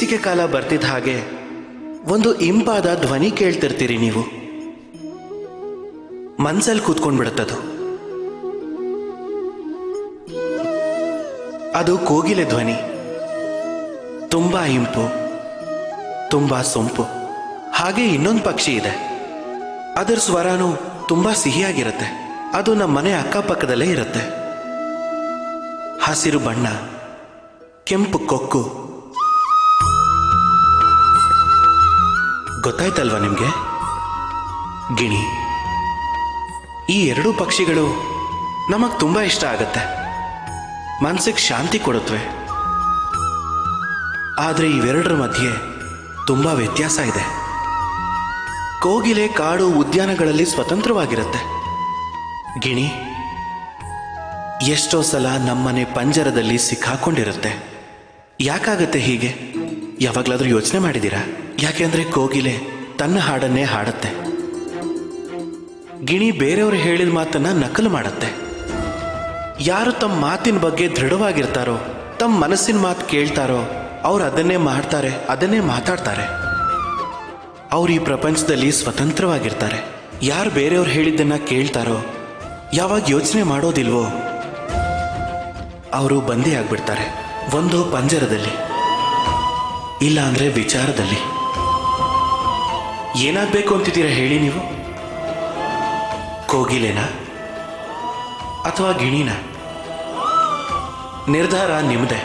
ಬೇಸಿಗೆ ಕಾಲ ಬರ್ತಿದ್ದ ಹಾಗೆ ಒಂದು ಇಂಪಾದ ಧ್ವನಿ ಕೇಳ್ತಿರ್ತೀರಿ ನೀವು. ಮನ್ಸಲ್ಲಿ ಕೂತ್ಕೊಂಡ್ಬಿಡುತ್ತದು. ಅದು ಕೋಗಿಲೆ ಧ್ವನಿ. ತುಂಬಾ ಇಂಪು, ತುಂಬಾ ಸೊಂಪು. ಹಾಗೆ ಇನ್ನೊಂದು ಪಕ್ಷಿ ಇದೆ. ಅದರ ಸ್ವರನೂ ತುಂಬಾ ಸಿಹಿಯಾಗಿರುತ್ತೆ. ಅದು ನಮ್ಮ ಮನೆ ಅಕ್ಕಪಕ್ಕದಲ್ಲೇ ಇರುತ್ತೆ. ಹಸಿರು ಬಣ್ಣ, ಕೆಂಪು ಕೊಕ್ಕು ಗೊತ್ತಾಯ್ತಲ್ವಾ ನಿಮ್ಗೆ? ಗಿಣಿ, ಈ ಎರಡೂ ಪಕ್ಷಿಗಳು ನಮಗೆ ತುಂಬಾ ಇಷ್ಟ ಆಗತ್ತೆ. ಮನ್ಸಿಗೆ ಶಾಂತಿ ಕೊಡುತ್ತವೆ ಆದ್ರೆ ಇವೆರಡರ ಮಧ್ಯೆ ತುಂಬಾ ವ್ಯತ್ಯಾಸ ಇದೆ. ಕೋಗಿಲೆ ಕಾಡು ಉದ್ಯಾನಗಳಲ್ಲಿ ಸ್ವತಂತ್ರವಾಗಿರುತ್ತೆ. ಗಿಣಿ, ಎಷ್ಟೋ ಸಲ ನಮ್ಮನೆ ಪಂಜರದಲ್ಲಿ ಸಿಕ್ಕಾಕೊಂಡಿರುತ್ತೆ. ಯಾಕಾಗತ್ತೆ ಹೀಗೆ? ಯಾವಾಗ್ಲಾದ್ರೂ ಯೋಚನೆ ಮಾಡಿದ್ದೀರಾ ಯಾಕೆಂದ್ರೆ ಕೋಗಿಲೆ ತನ್ನ ಹಾಡನ್ನೇ ಹಾಡುತ್ತೆ. ಗಿಣಿ ಬೇರೆಯವರು ಹೇಳಿದ ಮಾತನ್ನ ನಕಲು ಮಾಡುತ್ತೆ. ಯಾರು ತಮ್ಮ ಮಾತಿನ ಬಗ್ಗೆ ದೃಢವಾಗಿರ್ತಾರೋ, ತಮ್ಮ ಮನಸ್ಸಿನ ಮಾತು ಕೇಳ್ತಾರೋ, ಅವ್ರು ಅದನ್ನೇ ಮಾಡ್ತಾರೆ, ಅದನ್ನೇ ಮಾತಾಡ್ತಾರೆ. ಅವ್ರು ಈ ಪ್ರಪಂಚದಲ್ಲಿ ಸ್ವತಂತ್ರವಾಗಿರ್ತಾರೆ. ಯಾರು ಬೇರೆಯವ್ರು ಹೇಳಿದ್ದನ್ನ ಕೇಳ್ತಾರೋ, ಯಾವಾಗ ಯೋಚನೆ ಮಾಡೋದಿಲ್ವೋ, ಅವರು ಬಂದೇ ಆಗ್ಬಿಡ್ತಾರೆ, ಒಂದು ಪಂಜರದಲ್ಲಿ. ಇಲ್ಲಾಂದ್ರೆ ವಿಚಾರದಲ್ಲಿ. ಏನಾಗಬೇಕು ಅಂತಿದ್ದೀರಾ ಹೇಳಿ ನೀವು? ಕೋಗಿಲೆನಾ? ಅಥವಾ ಗಿಣಿನ? ನಿರ್ಧಾರ ನಿಮ್ಮದೇ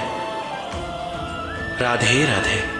ರಾಧೇ ರಾಧೆ.